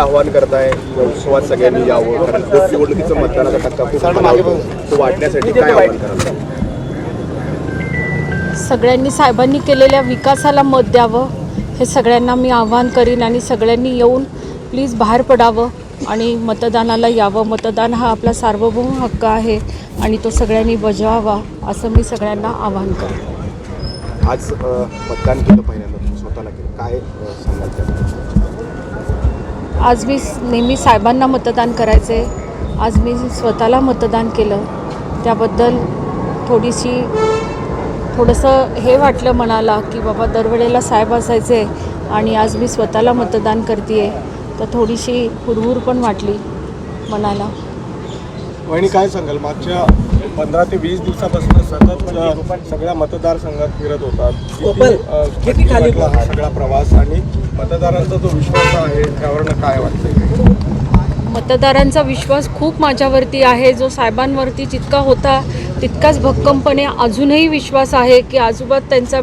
आव्हान करताय उत्सवात सगळ्यांनी यावं कारण पोट निवडणुकीचं मतदानाचा टक्का खूप. तो वाढण्यासाठी काय आव्हान कराल सगळ्यांनी साहेबांनी केलेल्या विकासाला मत द्यावं हे सगळ्यांना मी आव्हान करीन आणि सगळ्यांनी येऊन प्लीज बाहेर पडावं आणि मतदानाला यावं. मतदान हा आपला सार्वभौम हक्क आहे आणि तो सगळ्यांनी बजावावा असं मी सगळ्यांना आवाहन करते आज मतदान केलं पहिल्यांदा स्वतःला केलं. काय सांगाल त्याबद्दल? आज मी नेहमी साहेबांना मतदान करायचे. आज मी स्वतःला मतदान केलं. त्याबद्दल थोडीशी थोडंसं हे वाटलं मनाला की बाबा दरवेळेला साहेब असायचे आणि आज मी स्वतःला मतदान करते तर थोडीशी हुरहुर पण वाटली मनाला. काय सांगाल? मागच्या पंधरा ते वीस दिवसापासून सतत सगळ्या मतदारसंघात फिरत होतात. किती, सगळा प्रवास आणि मतदारांचा जो विश्वास आहे त्यावरनं काय वाटतंय? मतदारांचा विश्वास खूप माझ्यावरती आहे. जो साहेबांवरती जितका होता तितकाच भक्कमपणे अजूनही विश्वास आहे की आजोबात त्यांचा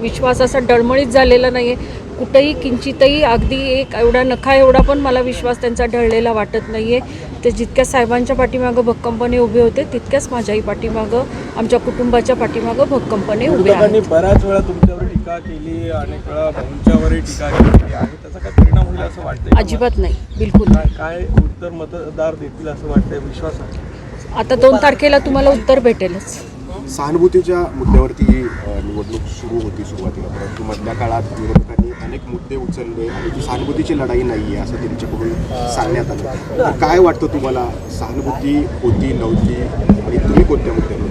विश्वास असा डळमळीत झालेला नाही आहे कुठंही किंचितही अगदी एक एवढा नखा एवढा पण मला विश्वास त्यांचा ढळलेला वाटत नाही आहे ते जितक्या साहेबांच्या पाठीमागं भक्कमपणे उभे होते तितक्याच माझ्याही पाठीमागं आमच्या कुटुंबाच्या पाठीमागं भक्कमपणे उभे बऱ्याच वेळा तुमच्यावर टीका केली अनेक वेळा टीका केली आहे. त्याचा काय होईल असं वाटतंय अजिबात नाही बिलकुल. काय उत्तर मतदार देतील असं वाटतंय? विश्वास आहे. आता दोन तारखेला तुम्हाला उत्तर भेटेलच. सहानुभूतीच्या मुद्द्यावरती ही निवडणूक सुरू होती सुरुवातीला. परंतु मधल्या काळात विरोधकांनी अनेक मुद्दे उचलले आणि ती सहानुभूतीची लढाई नाही आहे असं त्यांच्याकडून सांगण्यात आलं. काय वाटतं तुम्हाला? सहानुभूती होती नव्हती? आणि तुम्ही कोणत्या मुद्द्यांवर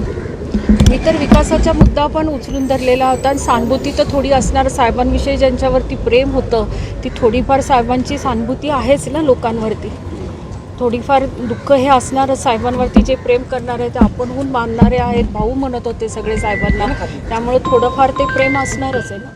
मी तर विकासाचा मुद्दा पण उचलून धरलेला होता आणि सहानुभूती तर थोडी असणार. साहेबांविषयी ज्यांच्यावरती प्रेम होतं ती थोडीफार साहेबांची सहानुभूती आहेच ना लोकांवरती. थोडीफार दुःख हे असणारच साहेबांवरती जे प्रेम करणारे ते आपणहून मानणारे आहेत भाऊ म्हणत होते सगळे साहेबांना. त्यामुळे थोडंफार ते प्रेम असणारच आहे ना.